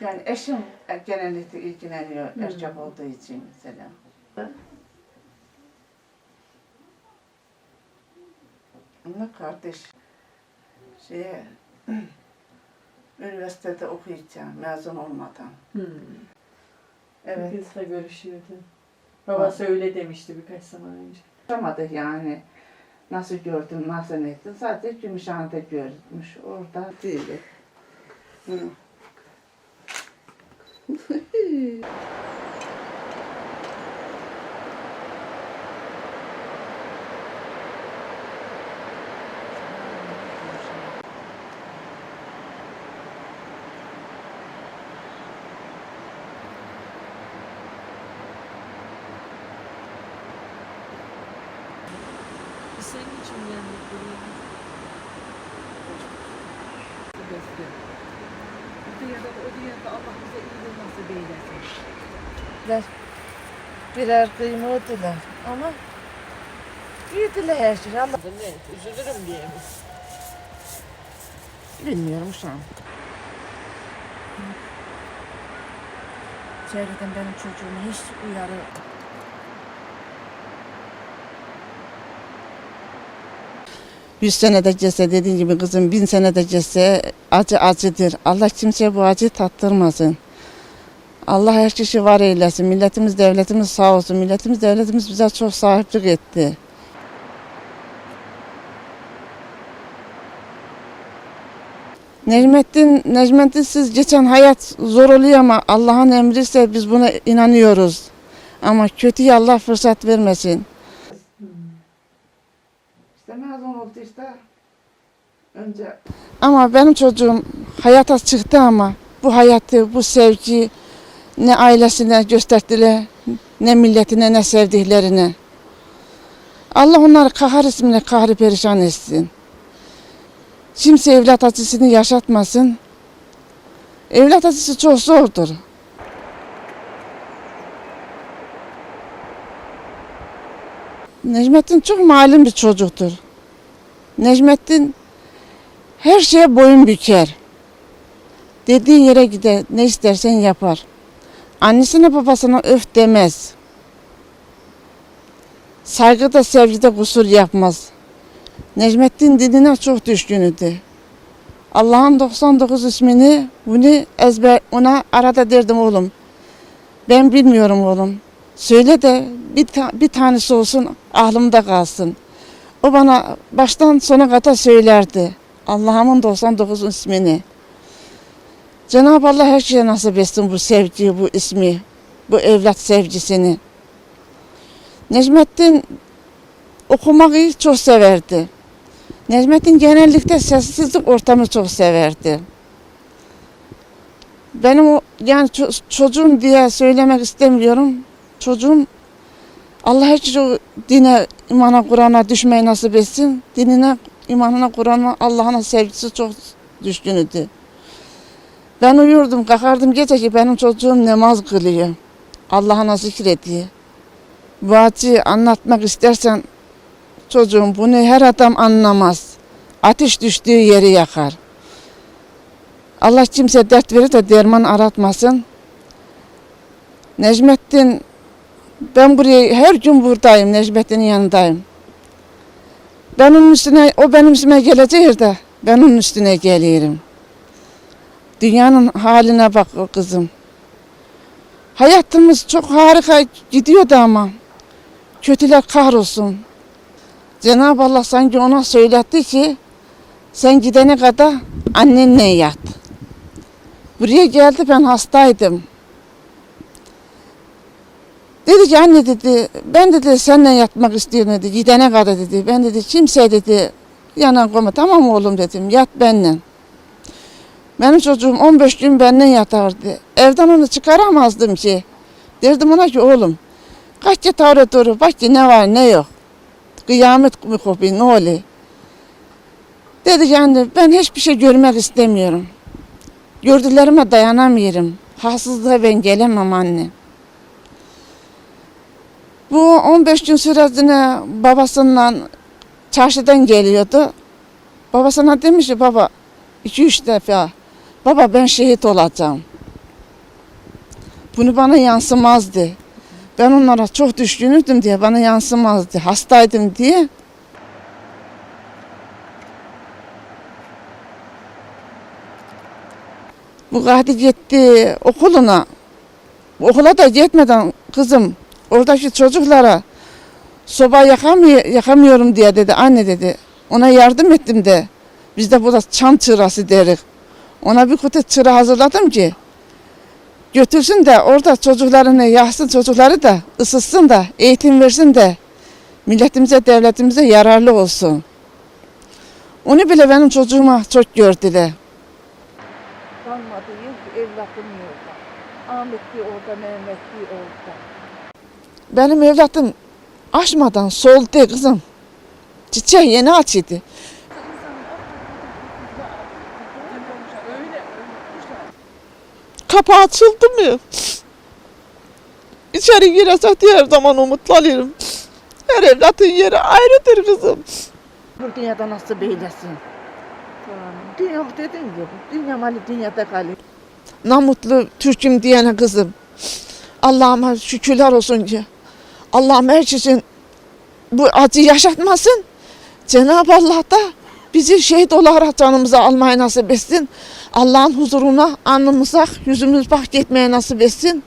Yani eşim genellikle ilgileniyor erkek olduğu için mesela. Ama kardeş şeye üniversitede okuyacağım mezun olmadan. Hmm. Evet. Kızla görüşüyordu. Babası öyle demişti birkaç zaman önce. Yaşamadı yani. Nasıl gördün, nasıl ettin? Sadece Gümüşhane'de görmüş. Orada değil. Hı. senin için geldik buraya. Bu dünyada da o dünyada Allah bize iyiliği nasip eylesin. Ver. Birer kıymetliler ama büyüdüler her şey. Allah Ne? Üzülürüm diye mi? bilmiyorum şu an. Çevreden benim çocuğumu hiç uyarı Yüz senede cesse dediğin gibi kızım bin senede cesse acı acıdır. Allah kimseye bu acıyı tattırmasın. Allah her kişi var eylesin. Milletimiz devletimiz sağ olsun. Milletimiz devletimiz bize çok sahiplik etti. Necmettin, Necmettin siz geçen hayat zor oluyor ama Allah'ın emri ise biz buna inanıyoruz. Ama kötüye Allah fırsat vermesin. İşte mezun oldu işte. Önce Ama benim çocuğum hayata çıktı ama bu hayatı, bu sevgi ne ailesine gösterdiler, ne milletine, ne sevdiklerine. Allah onları kahar ismine kahri perişan etsin. Kimse evlat acısını yaşatmasın. Evlat acısı çok zordur. Necmettin çok malum bir çocuktur. Necmettin her şeye boyun büker. Dediği yere gider, ne istersen yapar. Annesine babasına öf demez. Saygıda sevgide kusur yapmaz. Necmettin dinine çok düşkünüdü. Allah'ın 99 ismini bunu ezber ona arada derdim oğlum. Ben bilmiyorum oğlum. Söyle de bir, ta- bir tanesi olsun aklımda kalsın. O bana baştan sona kadar söylerdi. Allah'ımın 99 ismini. Cenab-ı Allah her şeye nasip etsin bu sevgiyi, bu ismi, bu evlat sevgisini. Necmettin okumayı çok severdi. Necmettin genellikle sessizlik ortamı çok severdi. Benim o, yani ço- çocuğum diye söylemek istemiyorum. Çocuğum Allah hiç o dine, imana, Kur'an'a düşmeyi nasip etsin. Dinine, imanına, Kur'an'a, Allah'ına sevgisi çok düşkünüdü. Ben uyurdum, kalkardım gece ki benim çocuğum namaz kılıyor. Allah'ına zikrediyor. Acıyı anlatmak istersen çocuğum bunu her adam anlamaz. Ateş düştüğü yeri yakar. Allah kimse dert verir de derman aratmasın. Necmettin ben buraya her gün buradayım. Necmettin'in yanındayım. Ben onun üstüne, o benim üstüme gelecek de ben onun üstüne geliyorum. Dünyanın haline bak o kızım. Hayatımız çok harika gidiyordu ama kötüler kahrolsun. Cenab-ı Allah sanki ona söyletti ki sen gidene kadar annenle yat. Buraya geldi ben hastaydım. Dedi ki anne dedi ben dedi seninle yatmak istiyorum dedi gidene kadar dedi. Ben dedi kimse dedi yanan koma tamam oğlum dedim yat benimle. Benim çocuğum 15 gün benimle yatardı. Evden onu çıkaramazdım ki. Derdim ona ki oğlum kaç ya tavra doğru bak ki ne var ne yok. Kıyamet mi kopuyor ne oluyor? Dedi ki anne ben hiçbir şey görmek istemiyorum. Gördüklerime dayanamıyorum. Haksızlığa ben gelemem anne. Bu 15 gün sürecine babasından çarşıdan geliyordu. Babasına demiş ki baba iki üç defa baba ben şehit olacağım. Bunu bana yansımazdı. Ben onlara çok düşkünüydüm diye bana yansımazdı. Hastaydım diye. Bu Gadi gitti okuluna. Okula da gitmeden kızım oradaki çocuklara soba yakamıyor, yakamıyorum diye dedi. Anne dedi. Ona yardım ettim de. Biz de burada çam çırası deriz. Ona bir kutu çıra hazırladım ki götürsün de orada çocuklarını yaksın çocukları da ısıtsın da eğitim versin de milletimize devletimize yararlı olsun. Onu bile benim çocuğuma çok gördüler. Kalmadı yok evlatım yok. Ahmet bir orada, Mehmet bir orada. Benim evlatım açmadan soldu kızım. Çiçeği yeni açıydı. Kapı açıldı mı? İçeri girecek diye her zaman umutlanıyorum. Her evlatın yeri ayrıdır kızım. Bu dünyada nasıl beylesin? Dünya dediğin gibi, dünya mali dünyada kalır. Namutlu Türk'üm diyene kızım. Allah'ıma şükürler olsun ki. Allah'ım herkesin bu acı yaşatmasın. Cenab-ı Allah da bizi şehit olarak canımıza almayı nasip etsin. Allah'ın huzuruna alnımıza yüzümüz bak gitmeye nasip etsin.